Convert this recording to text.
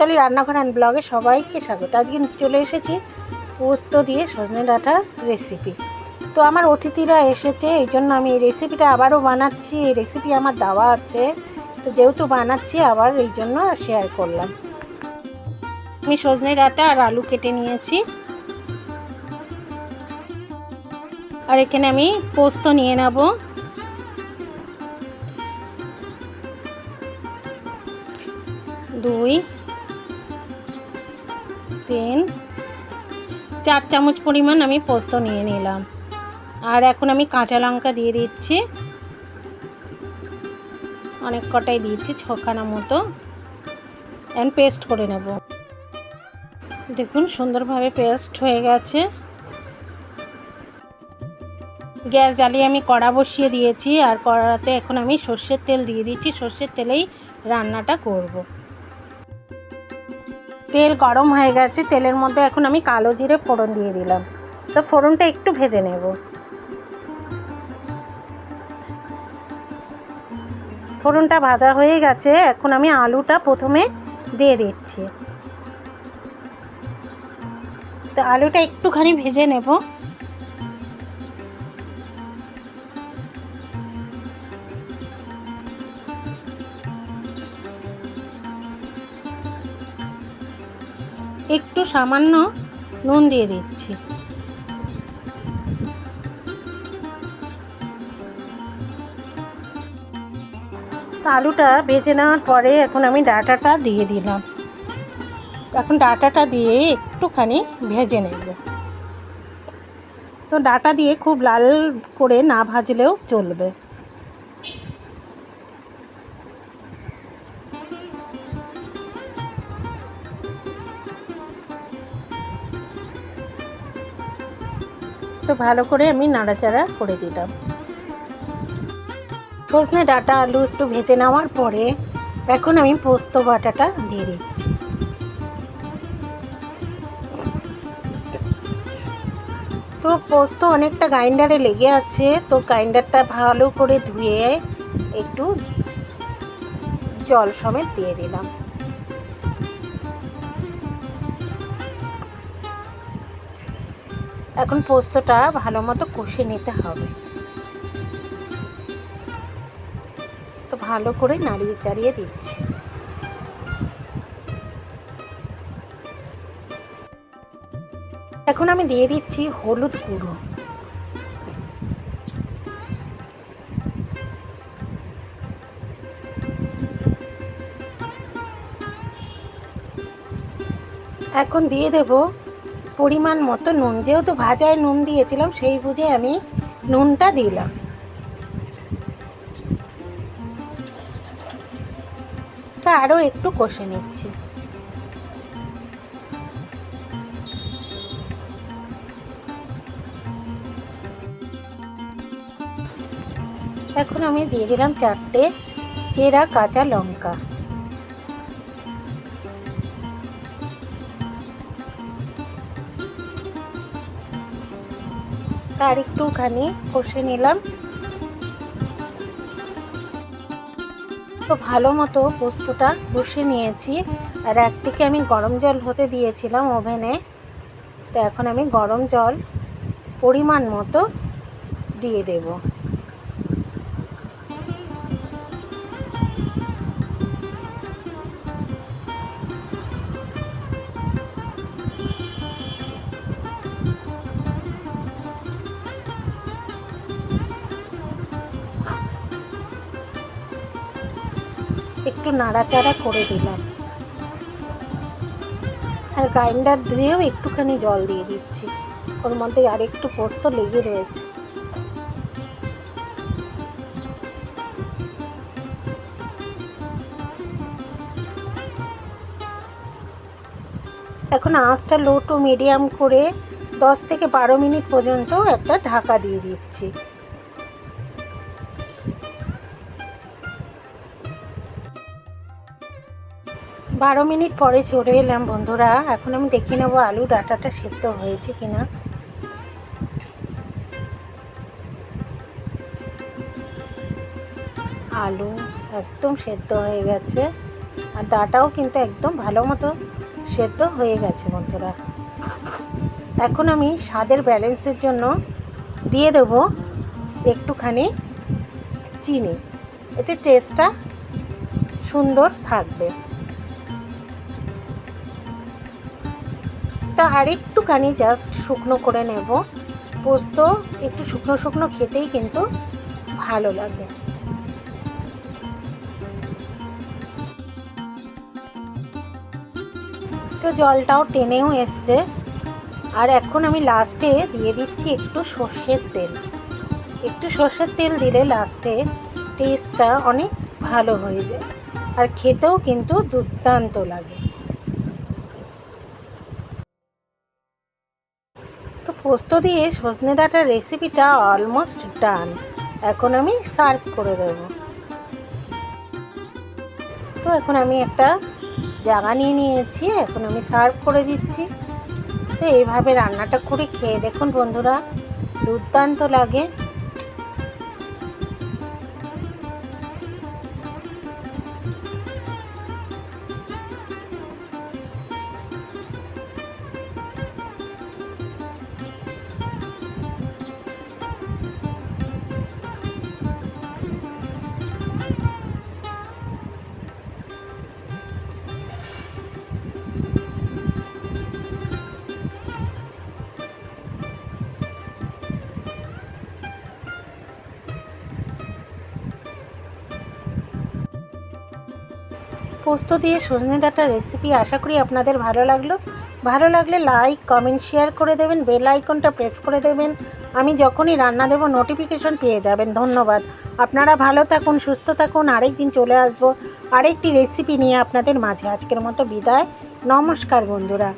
মিতালি রান্নাঘর অ্যান্ড ব্লগে সবাইকে স্বাগত। আজকে চলে এসেছি পোস্ত দিয়ে সজনে ডাঁটার রেসিপি তো আমার অতিথিরা এসেছে, এই জন্য আমি এই রেসিপিটা আবারও বানাচ্ছি। এই রেসিপি আমার দেওয়া আছে। তো যেহেতু বানাচ্ছি, আবার এই জন্য শেয়ার করলাম। আমি সজনে ডাঁটা আর আলু কেটে নিয়েছি। আর এখানে আমি পোস্ত নিয়ে নেব। দুই তিন। চার চামচ পরিমাণ আমি পোস্ত নিয়ে নিলাম। আর এখন আমি কাঁচা লঙ্কা দিয়ে দিচ্ছি। অনেক কটাই দিয়েছি, ছখানা মতো। এখন পেস্ট করে নেব। দেখুন, সুন্দরভাবে পেস্ট হয়ে গেছে। গ্যাস জ্বালিয়ে আমি কড়া বসিয়ে দিয়েছি। আর কড়াতে এখন আমি সর্ষের তেল দিয়ে দিচ্ছি। সর্ষের তেলেই রান্নাটা করব। তেল গরম হয়ে গেছে, তেলের মধ্যে এখন আমি কালো জিরে ফোড়ন দিয়ে দিলাম। তো ফোড়নটা একটু ভেজে নেব। ফোড়নটা ভাজা হয়ে গেছে, এখন আমি আলুটা প্রথমে দিয়ে দিচ্ছি। তো আলুটা একটুখানি ভেজে নেব। সামান্য নুন দিয়ে দিচ্ছি। আলুটা ভেজে নেওয়ার পরে এখন আমি ডাটাটা দিয়ে দিলাম। এখন ডাটাটা দিয়ে একটুখানি ভেজে নেব। তো ডাটা দিয়ে খুব লাল করে না ভাজলেও চলবে। তো ভালো করে আমি নাড়াচাড়া করে দিলাম। সজনে ডাটা, আলু একটু ভেজে নেওয়ার পরে এখন আমি পোস্ত বাটাটা দিয়ে দিচ্ছি। তো পোস্ত অনেকটা গ্রাইন্ডারে লেগে আছে, তো গ্রাইন্ডারটা ভালো করে ধুয়ে একটু জল সমেত দিয়ে দিলাম। এখন পোস্তটা ভালো মতো কষে নিতে হবে। তো ভালো করে নাড়িয়ে চাড়িয়ে দিচ্ছি। এখন আমি দিয়ে দিচ্ছি হলুদ গুঁড়ো। এখন দিয়ে দেব পরিমাণ মতো নুন। যেহেতু ভাজায় নুন দিয়েছিলাম, সেই বুঝে আমি নুনটা দিলাম। তা আরও একটু কষে নিচ্ছি। এখন আমি দিয়ে দিলাম চারটে চেরা কাঁচা লঙ্কা। তার একটুখানি কষে নিলাম। তো ভালো মতো পোস্তটা কষে নিয়েছি। আর একদিকে আমি গরম জল হতে দিয়েছিলাম ওভেনে। তো এখন আমি গরম জল পরিমাণ মতো দিয়ে দেব। একটু নাড়াচাড়া করে দিলাম। আর গ্রাইন্ডার ধুয়েও একটুখানি জল দিয়ে দিচ্ছি। ওর মধ্যে আর একটু পোস্ত লেগে রয়েছে। এখন আঁচটা লো টু মিডিয়াম করে দশ থেকে বারো মিনিট পর্যন্ত একটা ঢাকা দিয়ে দিচ্ছি। বারো মিনিট পরে চলে এলাম, বন্ধুরা। এখন আমি দেখে নেব আলু ডাটাটা সেদ্ধ হয়েছে কিনা। আলু একদম সেদ্ধ হয়ে গেছে। আর ডাটাও কিন্তু একদম ভালো মতো সেদ্ধ হয়ে গেছে, বন্ধুরা। এখন আমি স্বাদের ব্যালেন্সের জন্য দিয়ে দেবো একটুখানি চিনি। এতে টেস্টটা সুন্দর থাকবে। তা আর একটুখানি জাস্ট শুকনো করে নেব। পোস্ত একটু শুকনো শুকনো খেতেই কিন্তু ভালো লাগে। তো জলটাও টেনেও এসছে। আর এখন আমি লাস্টে দিয়ে দিচ্ছি একটু সর্ষের তেল। একটু সর্ষের তেল দিলে লাস্টে টেস্টটা অনেক ভালো হয়ে যায়। আর খেতেও কিন্তু দুর্দান্ত লাগে। তো পোস্ত দিয়ে সজনে ডাঁটার রেসিপিটা অলমোস্ট ডান এখন আমি সার্ভ করে দেব। তো এখন আমি একটা জাগা নিয়ে নিয়েছি, এখন আমি সার্ভ করে দিচ্ছি। তো এইভাবে রান্নাটা করে খেয়ে দেখুন বন্ধুরা, দুর্দান্ত লাগে। পোস্ত দিয়ে সজনে ডাটার রেসিপি আশা করি আপনাদের ভালো লাগল। ভালো লাগলে লাইক কমেন্ট শেয়ার করে দেবেন বেল আইকনটা প্রেস করে দেবেন। আমি যখনই রান্না দেব নোটিফিকেশন পেয়ে যাবেন। ধন্যবাদ। আপনারা ভালো থাকুন, সুস্থ থাকুন। আরেক দিন চলে আসব। আরেকটি রেসিপি নিয়ে আপনাদের মাঝে। আজকের মতো বিদায়। নমস্কার বন্ধুরা।